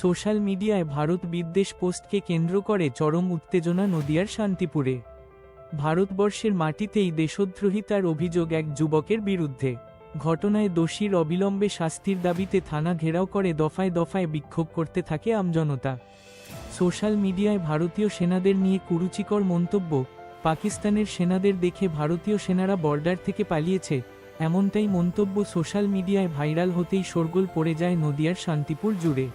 Social মিডিয়ায় ভারত বিদ্বেষ পোস্টকে কেন্দ্র করে চরম উত্তেজনা নদিয়ার শান্তিপুরে। ভারতবর্ষের মাটিতেই দেশদ্রোহিতার অভিযোগ এক যুবকের বিরুদ্ধে। ঘটনায় দোষীর অবিলম্বে শাস্তির দাবিতে থানা ঘেরাও করে দফায় দফায় বিক্ষোভ করতে থাকে আমজনতা সোশ্যাল মিডিয়ায় ভারতীয় সেনাদের নিয়ে কুরুচিকর মন্তব্য, পাকিস্তানের সেনাদের দেখে ভারতীয় সেনারা বর্ডার থেকে পালিয়েছে, এমনটাই মন্তব্য সোশ্যাল মিডিয়ায় ভাইরাল হতেই শোরগোল পড়ে যায় নদিয়ার শান্তিপুর জুড়ে।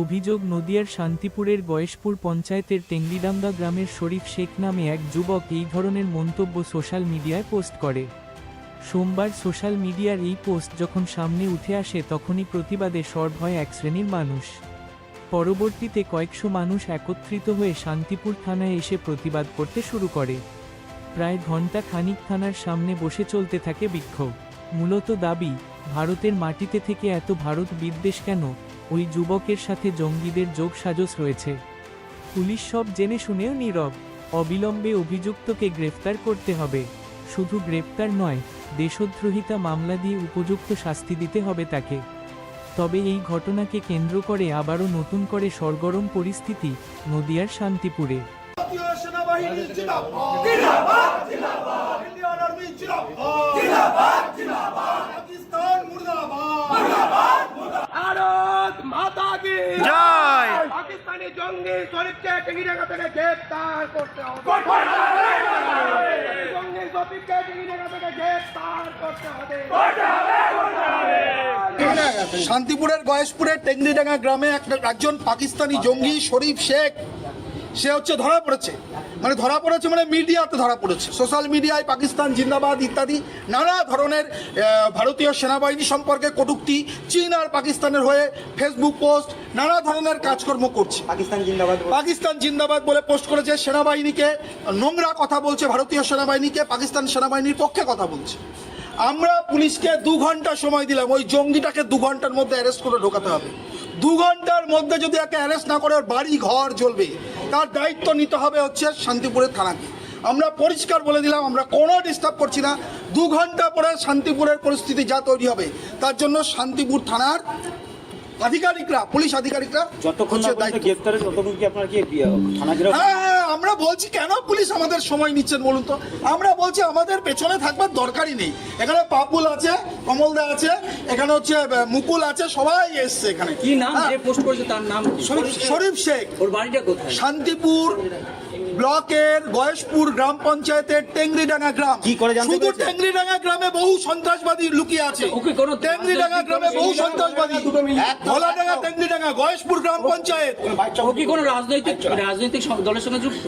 অভিযোগ, নদিয়ার শান্তিপুরের গয়েশপুর পঞ্চায়েতের টেঙ্গিডাঙ্গা গ্রামের শরীফ শেখ নামে এক যুবক এই ধরনের মন্তব্য সোশ্যাল মিডিয়ায় পোস্ট করে। সোমবার সোশ্যাল মিডিয়ার এই পোস্ট যখন সামনে উঠে আসে তখনই প্রতিবাদে সরব হয় এক শ্রেণির মানুষ। পরবর্তীতে কয়েকশো মানুষ একত্রিত হয়ে শান্তিপুর থানায় এসে প্রতিবাদ করতে শুরু করে। প্রায় ঘণ্টা খানিক থানার সামনে বসে চলতে থাকে বিক্ষোভ। মূলত দাবি, ভারতের মাটিতে থেকে এত ভারত বিদ্বেষ কেন? ওই যুবকের সাথে জঙ্গিদের যোগ সাজস রয়েছে। পুলিশ সব জেনে শুনেও নীরব। অবিলম্বে অভিযুক্তকে গ্রেফতার করতে হবে। শুধু গ্রেপ্তার নয় দেশদ্রোহিতা মামলা দিয়ে উপযুক্ত শাস্তি দিতে হবে তাকে। তবে এই ঘটনাকে কেন্দ্র করে আবারও নতুন করে সরগরম পরিস্থিতি নদিয়ার শান্তিপুরে। ভারতীয় সেনাবাহিনী জিন্দাবাদ জিন্দাবাদ জিন্দাবাদ ইন্ডিয়ান আর্মি জিন্দাবাদ জিন্দাবাদ জিন্দাবাদ পাকিস্তান মুর্দাবাদ মুর্দাবাদ ভারত মাতা কি জয় পাকিস্তানি জঙ্গি শরীফকে টেঙ্গিডাঙ্গা থেকে গ্রেফতার করতে হবে। জঙ্গি শরীফকে টেঙ্গিডাঙ্গা থেকে গ্রেফতার করতে হবে। শান্তিপুরের গয়েশপুরের টেংরিডাঙ্গা গ্রামে একটা একজন পাকিস্তানি জঙ্গি শরীফ শেখ সে হচ্ছে ধরা পড়েছে। মানে ধরা পড়েছে মানে মিডিয়াতে ধরা পড়েছে। সোশ্যাল মিডিয়ায় পাকিস্তান জিন্দাবাদ ইত্যাদি নানা ধরনের ভারতীয় সেনাবাহিনী সম্পর্কে কটূক্তি চীন আর পাকিস্তানের হয়ে ফেসবুক পোস্ট নানা ধরনের কাজকর্ম করছে। পাকিস্তান জিন্দাবাদ পাকিস্তান জিন্দাবাদ বলে পোস্ট করেছে সেনাবাহিনীকে নোংরা কথা বলছে ভারতীয় সেনাবাহিনীকে পাকিস্তান সেনাবাহিনীর পক্ষে কথা বলছে। আমরা পুলিশকে দু ঘণ্টা সময় দিলাম ওই জঙ্গিটাকে দু ঘণ্টার মধ্যে অ্যারেস্ট করে ঢোকাতে হবে। দু ঘণ্টার মধ্যে যদি একে অ্যারেস্ট না করে ওর বাড়ি ঘর জ্বলবে। তার দায়িত্ব নিতে হবে হচ্ছে শান্তিপুরের থানাকে আমরা পরিষ্কার বলে দিলাম আমরা কোনো ডিস্টার্ব করছি না দু ঘণ্টা পরে শান্তিপুরের পরিস্থিতি যা তৈরি হবে তার জন্য শান্তিপুর থানার আধিকারিকরা পুলিশ আধিকারিকরা যতক্ষণ দায়িত্ব। গ্রেফতারে ততক্ষণ কি আপনার কি থানা আমরা বলছি কেন পুলিশ আমাদের সময় নিচ্ছেন বলুন তো? আমরা বলছি আমাদের পেছনে থাকবার দরকারই নেই। এখানে পাপুল আছে কমলদা আছে এখানে হচ্ছে মুকুল আছে সবাই এসছে এখানে। কি নাম? হ্যাঁ, যে পোস্ট করেছে তার নাম শরীফ শেখ। ওর বাড়িটা কোথায়? শান্তিপুর ব্লকের গয়েশপুর গ্রাম পঞ্চায়েতের টেংরিডাঙ্গা গ্রাম। কি করে জানতে শুধু পেরেছেন? টেংরিডাঙ্গা গ্রামে বহু সন্ত্রাসবাদী লুকিয়ে আছে। ওকে কোনো টেংরিডাঙ্গা গ্রামে বহু সন্ত্রাসবাদী। ভোলাডাঙ্গা টেংরিডাঙ্গা গয়েশপুর গ্রাম পঞ্চায়েত। ও কি কোনো রাজনৈতিক রাজনৈতিক সং- দলের সঙ্গে যুক্ত?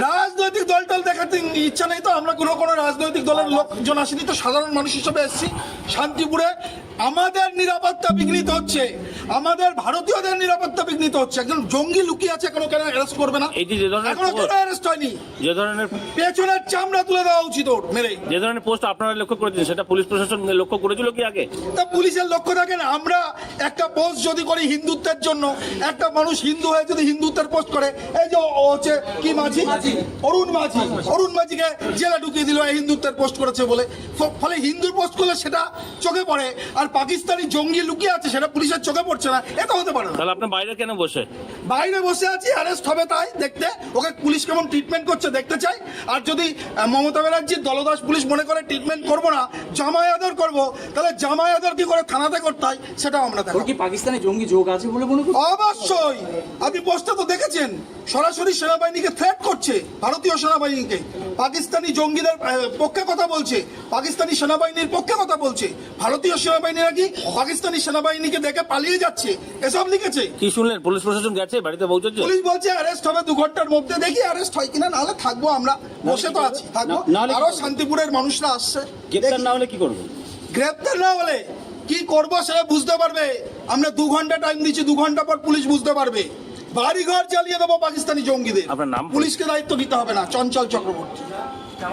রাজনৈতিক দল টল দেখাতে ইচ্ছা নেই তো। আমরা কোনো কোনো রাজনৈতিক দলের লোকজন আসেনি তো। সাধারণ মানুষ হিসেবে এসেছি শান্তিপুরে। আমাদের নিরাপত্তা বিঘ্নিত হচ্ছে। আমাদের ভারতীয়দের নিরাপত্তা বিঘ্নিত হচ্ছে। একজন জঙ্গি লুকিয়ে আছে এখনও কেন অ্যারেস্ট করবে না? এই যে যে ধরনের এখনও কেন অ্যারেস্ট হয়নি যে ধরনের পেছনের চামড়া তুলে দেওয়া উচিত ওর মেরে। যে ধরনের পোস্ট আপনারা লক্ষ্য করেছেন সেটা পুলিশ প্রশাসন লক্ষ্য করেছিল কি আগে? তা পুলিশের লক্ষ্য থাকে না। আমরা একটা পোস্ট যদি করি হিন্দুত্বের জন্য একটা মানুষ হিন্দু হয়ে যদি হিন্দুত্বের পোস্ট করে এই যে ও হচ্ছে কি মাঝি? অরুণ মাঝি। অরুণ মাঝিকে জেলে ঢুকিয়ে দিল এই হিন্দুত্বের পোস্ট করেছে বলে। ফলে হিন্দুর পোস্ট করলে সেটা চোখে পড়ে আর পাকিস্তানি জঙ্গি লুকিয়ে আছে সেটা পুলিশের চোখে পড়ছে না। এটা হতে পারে না। তাহলে আপনি বাইরে কেন বসে? বাইরে বসে আছি অ্যারেস্ট হবে তাই দেখতে। ওকে পুলিশ কেমন ট্রিটমেন্ট করছে দেখতে চাই? আর যদি মমতা ব্যানার্জির দলদাস পুলিশ মনে করে ট্রিটমেন্ট করব না জামাই আদর করব তাহলে জামাই আদর কি করে থানাতে করতে হয় সেটাও আমরা দেখো কি পাকিস্তানে জঙ্গি যোগ আছে বলে মনে করি অবশ্যই! আপনি পোস্টটা তো দেখেছেন? সরাসরি সেনাবাহিনীকে থ্রেট করছে ভারতীয় সেনাবাহিনীকে। পাকিস্তানি জঙ্গিদের পক্ষে কথা বলছে পাকিস্তানি সেনাবাহিনীর পক্ষে কথা বলছে। ভারতীয় সেনাবাহিনী নাকি পাকিস্তানি সেনাবাহিনীকে দেখে পালিয়ে যাচ্ছে? এসব লিখেছে। কি শুনলেন? পুলিশ প্রশাসন গেছে? বাড়িতে পৌঁছেছে পুলিশ বলছে অ্যারেস্ট হবে দু ঘণ্টার মধ্যে। দেখি অ্যারেস্ট হয় কিনা নাহলে থাকব আমরা। বসে তো আছি থাকব। আরও শান্তিপুরের মানুষরা আসছে। গ্রেফতার দেখি। না হলে কি করব? গ্রেপ্তার না হলে কি করব সেটা বুঝতে পারবে। আমরা দু ঘণ্টা টাইম দিচ্ছি দু ঘণ্টা পর পুলিশ বুঝতে পারবে। বাড়ি ঘর জ্বালিয়ে দেবো পাকিস্তানি জঙ্গিদের। আপনার নাম? পুলিশকে দায়িত্ব দিতে হবে না চঞ্চল চক্রবর্তী।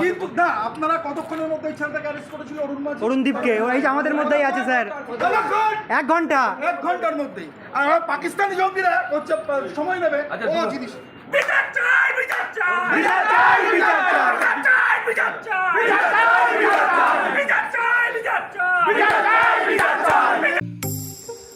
কিন্তু না আপনারা কতক্ষণের মধ্যে এই ছেলেটাকে অ্যারেস্ট করেছিল? অরুণ মাঝি? অরুণদীপকে। ও এই যে আমাদের মধ্যেই আছে স্যার। এক ঘণ্টা। এক ঘণ্টার মধ্যে আর পাকিস্তানি জঙ্গিরা হচ্ছে সময় নেবে। ও জিনিস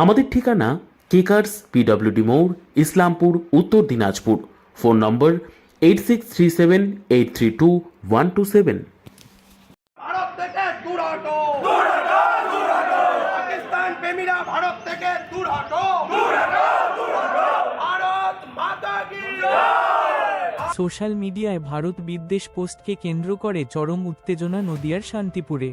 আমাদের ঠিকানা কেকার্স পিডব্লিউডি মোড় Islampur Uttar Dinajpur phone number eight six three seven eight three two one two seven Bharat থেকে দূর হটো। পাকিস্তান প্রেমীরা ভারত থেকে দূর হটো। ভারত মাতা কি সোশ্যাল মিডিয়ায় ভারত বিদ্বেষ পোস্টকে কেন্দ্র করে চরম উত্তেজনা নদিয়ার শান্তিপুরে।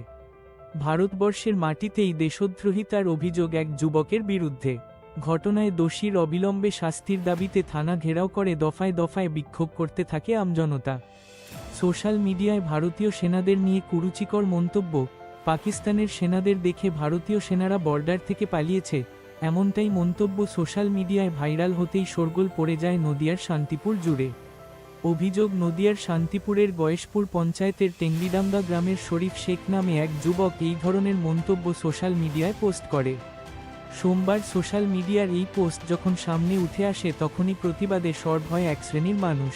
ভারতবর্ষের মাটিতেই দেশদ্রোহিতার অভিযোগ এক যুবকের বিরুদ্ধে। ঘটনায় দোষীর অবিলম্বে শাস্তির দাবিতে থানা ঘেরাও করে দফায় দফায় বিক্ষোভ করতে থাকে আমজনতা সোশ্যাল মিডিয়ায় ভারতীয় সেনাদের নিয়ে কুরুচিকর মন্তব্য, পাকিস্তানের সেনাদের দেখে ভারতীয় সেনারা বর্ডার থেকে পালিয়েছে, এমনটাই মন্তব্য সোশ্যাল মিডিয়ায় ভাইরাল হতেই শোরগোল পড়ে যায় নদিয়ার শান্তিপুর জুড়ে। অভিযোগ, নদিয়ার শান্তিপুরের গয়েশপুর পঞ্চায়েতের টেঙ্গিডাঙ্গা গ্রামের শরীফ শেখ নামে এক যুবক এই ধরনের মন্তব্য সোশ্যাল মিডিয়ায় পোস্ট করে। সোমবার সোশ্যাল মিডিয়ার এই পোস্ট যখন সামনে উঠে আসে তখনই প্রতিবাদে সরব হয় এক শ্রেণির মানুষ।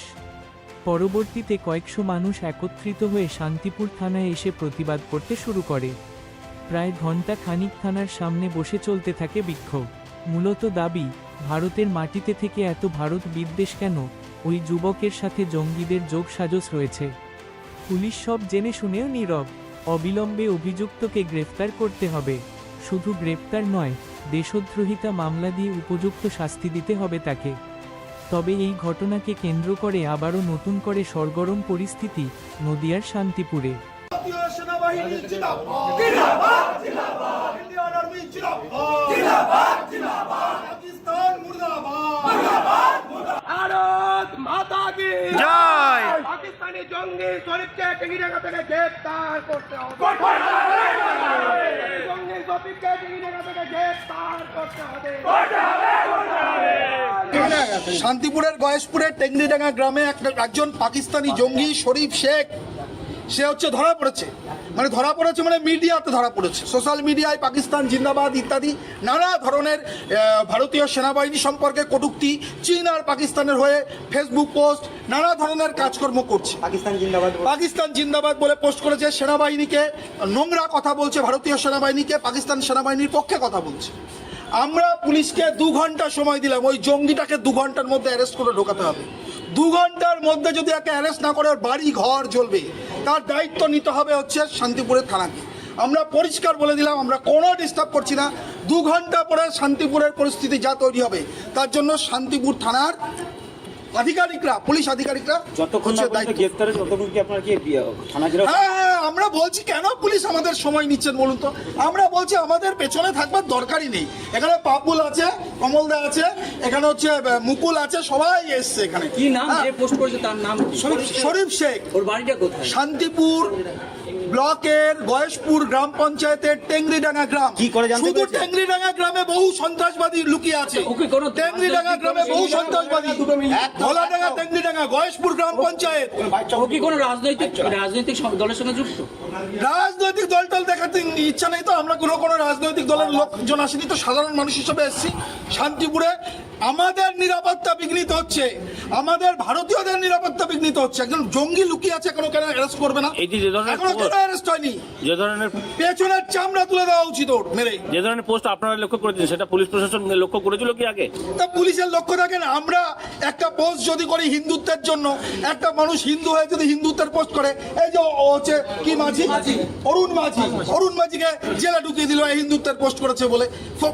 পরবর্তীতে কয়েকশো মানুষ একত্রিত হয়ে শান্তিপুর থানায় এসে প্রতিবাদ করতে শুরু করে। প্রায় ঘণ্টা খানিক থানার সামনে বসে চলতে থাকে বিক্ষোভ। মূলত দাবি, ভারতের মাটিতে থেকে এত ভারত বিদ্বেষ কেন? ওই যুবকের সাথে জঙ্গিদের যোগ সাজস রয়েছে। পুলিশ সব জেনে শুনেও নীরব। অবিলম্বে অভিযুক্তকে গ্রেফতার করতে হবে। শুধু গ্রেপ্তার নয় দেশদ্রোহিতা মামলা দিয়ে উপযুক্ত শাস্তি দিতে হবে তাকে। তবে এই ঘটনাকে কেন্দ্র করে আবারও নতুন করে সরগরম পরিস্থিতি নদিয়ার শান্তিপুরে। ভারতীয় জয়। পাকিস্তানি জঙ্গি শরীফকে থেকে করতে হবে। জঙ্গি শরীফকে থেকে করতে হবে। শান্তিপুরের গয়েশপুরের টেংরিডাঙ্গা গ্রামে একজন পাকিস্তানি জঙ্গি শরীফ শেখ সে হচ্ছে ধরা পড়েছে। মানে ধরা পড়েছে মানে মিডিয়াতে ধরা পড়েছে। সোশ্যাল মিডিয়ায় পাকিস্তান জিন্দাবাদ ইত্যাদি নানা ধরনের ভারতীয় সেনাবাহিনী সম্পর্কে কটূক্তি চীন আর পাকিস্তানের হয়ে ফেসবুক পোস্ট নানা ধরনের কাজকর্ম করছে। পাকিস্তান জিন্দাবাদ পাকিস্তান জিন্দাবাদ বলে পোস্ট করেছে সেনাবাহিনীকে নোংরা কথা বলছে ভারতীয় সেনাবাহিনীকে পাকিস্তান সেনাবাহিনীর পক্ষে কথা বলছে। আমরা পুলিশকে দু ঘণ্টা সময় দিলাম ওই জঙ্গিটাকে দু ঘণ্টার মধ্যে অ্যারেস্ট করে ঢোকাতে হবে। দু ঘণ্টার মধ্যে যদি একে অ্যারেস্ট না করে ওর বাড়ি ঘর জ্বলবে। তার দায়িত্ব নিতে হবে হচ্ছে শান্তিপুরের থানাকে। আমরা পরিষ্কার বলে দিলাম আমরা কোনো ডিস্টার্ব করছি না। দু ঘণ্টা পরে শান্তিপুরের পরিস্থিতি যা তৈরি হবে তার জন্য শান্তিপুর থানার আধিকারিকরা পুলিশ আধিকারিকরা যতক্ষণ দায়িত্ব গ্রেফতারের ততক্ষণ কি আপনার কি থানা হ্যাঁ হ্যাঁ আমরা বলছি কেন পুলিশ আমাদের সময় নিচ্ছেন বলুন তো? আমরা বলছি আমাদের পেছনে থাকবার দরকারই নেই। এখানে পাপুল আছে কমলদা আছে এখানে হচ্ছে মুকুল আছে সবাই এসছে এখানে। কি নাম? হ্যাঁ, যে পোস্ট করেছে তার নাম শরীফ শরীফ শেখ। ওর বাড়িটা কোথায়? শান্তিপুর। ব্লকের গয়েশপুর গ্রাম পঞ্চায়েতের টেংরিডাঙ্গা গ্রাম। কি করে জানতে শুধু পেরেছেন? টেংরিডাঙ্গা গ্রামে বহু সন্ত্রাসবাদী লুকিয়ে আছে। ওকে কোনো টেংরিডাঙ্গা গ্রামে বহু সন্ত্রাসবাদী। ধলাডাঙ্গা টেংরিডাঙ্গা গয়েশপুর গ্রাম পঞ্চায়েত। ও কি কোনো রাজনৈতিক রাজনৈতিক সং- দলের সঙ্গে যুক্ত? রাজনৈতিক দল টল দেখাতে ইচ্ছা নেই তো। আমরা কোনো কোনো রাজনৈতিক দলের লোকজন আসেনি তো। সাধারণ মানুষ হিসেবে এসেছি শান্তিপুরে। আমাদের নিরাপত্তা বিঘ্নিত হচ্ছে। আমাদের ভারতীয়দের নিরাপত্তা বিঘ্নিত হচ্ছে। একজন জঙ্গি লুকিয়ে আছে এখনও কেন অ্যারেস্ট করবে না? এই যে যে ধরনের এখনও কেন অ্যারেস্ট হয়নি? যে ধরনের পেছনের চামড়া তুলে দেওয়া উচিত ওর মেরে। যে ধরনের পোস্ট আপনারা লক্ষ্য করেছেন সেটা পুলিশ প্রশাসন লক্ষ্য করেছিল কি আগে? তা পুলিশের লক্ষ্য থাকে না। আমরা একটা পোস্ট যদি করি হিন্দুত্বের জন্য একটা মানুষ হিন্দু হয়ে যদি হিন্দুত্বের পোস্ট করে এই যে ও হচ্ছে কি মাঝি? অরুণ মাঝি। অরুণ মাঝিকে জেলে ঢুকিয়ে দিল এই হিন্দুত্বের পোস্ট করেছে বলে।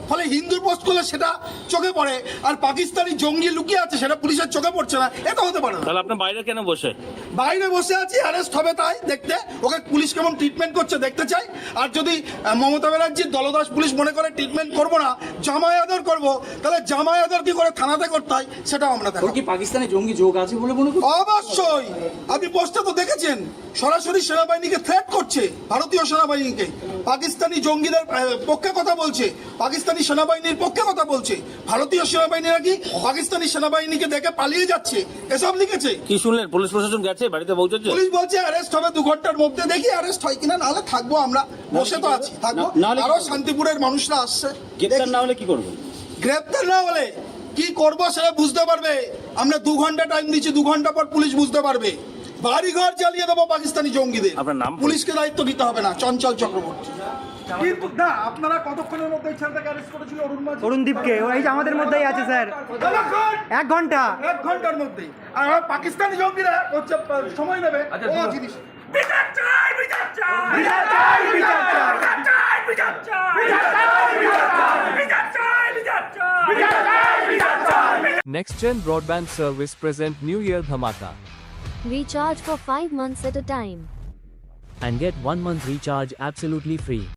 ফলে হিন্দুর পোস্ট করলে সেটা চোখে পড়ে। আর পাকিস্তানি জঙ্গি লুকিয়ে আছে সেটা পুলিশের চোখে পড়ছে না। এটা হতে পারে না। তাহলে আপনার বাইরে কেন বসে? বাইরে বসে আছি অ্যারেস্ট হবে তাই দেখতে। ওকে পুলিশ কেমন ট্রিটমেন্ট করছে দেখতে চাই। আর যদি মমতা ব্যানার্জির দলদাস পুলিশ মনে করে ট্রিটমেন্ট করব না জামাই আদর করব তাহলে জামাই আদর কি করে থানাতে করতে হয় সেটাও আমরা ওর দেখো কি পাকিস্তানি জঙ্গি যোগ আছে বলে মনে অবশ্যই। আপনি পোস্টটা তো দেখেছেন। সরাসরি সেনাবাহিনীকে থ্রেট করছে ভারতীয় সেনাবাহিনীকে। পাকিস্তানি জঙ্গিদের পক্ষে কথা বলছে। পাকিস্তানি সেনাবাহিনীর পক্ষে কথা বলছে। ভারতীয় সেনাবাহিনী নাকি পাকিস্তানি সেনাবাহিনীকে দেখে পালিয়ে যাচ্ছে? এসব লিখেছে। কি শুনলেন? পুলিশ প্রশাসন গেছে? বাড়িতে পৌঁছেছে পুলিশ বলছে অ্যারেস্ট হবে দু ঘণ্টার মধ্যে। দেখি অ্যারেস্ট হয় কিনা। নাহলে থাকব আমরা। বসে তো আছি। থাকব। নাহলে আরও শান্তিপুরের মানুষরা আসছে। গ্রেপ্তার না হলে কি করব? গ্রেপ্তার না হলে কি করব সেটা বুঝতে পারবে। আমরা দু ঘণ্টা টাইম দিচ্ছি দু ঘণ্টা পর পুলিশ বুঝতে পারবে। বাড়ি ঘর জ্বালিয়ে দেবো পাকিস্তানি জঙ্গিদের। আপনার নাম? পুলিশকে দায়িত্ব দিতে হবে না চঞ্চল চক্রবর্তী। কিন্তু না আপনারা কতক্ষণের মধ্যে এই ছেলেটাকে অ্যারেস্ট করেছিল অরুণ মাঝি? অরুণদীপকে এই যে আমাদের মধ্যেই আছে স্যার। এক ঘণ্টা। এক ঘণ্টার মধ্যে। আর পাকিস্তানি জঙ্গিরা হচ্ছে সময় নেবে। ও জিনিস। বিচার চাই বিচার চাই। Next Gen Broadband Service present New Year Dhamaka. Recharge for 5 months at a time. and get 1 month recharge absolutely free.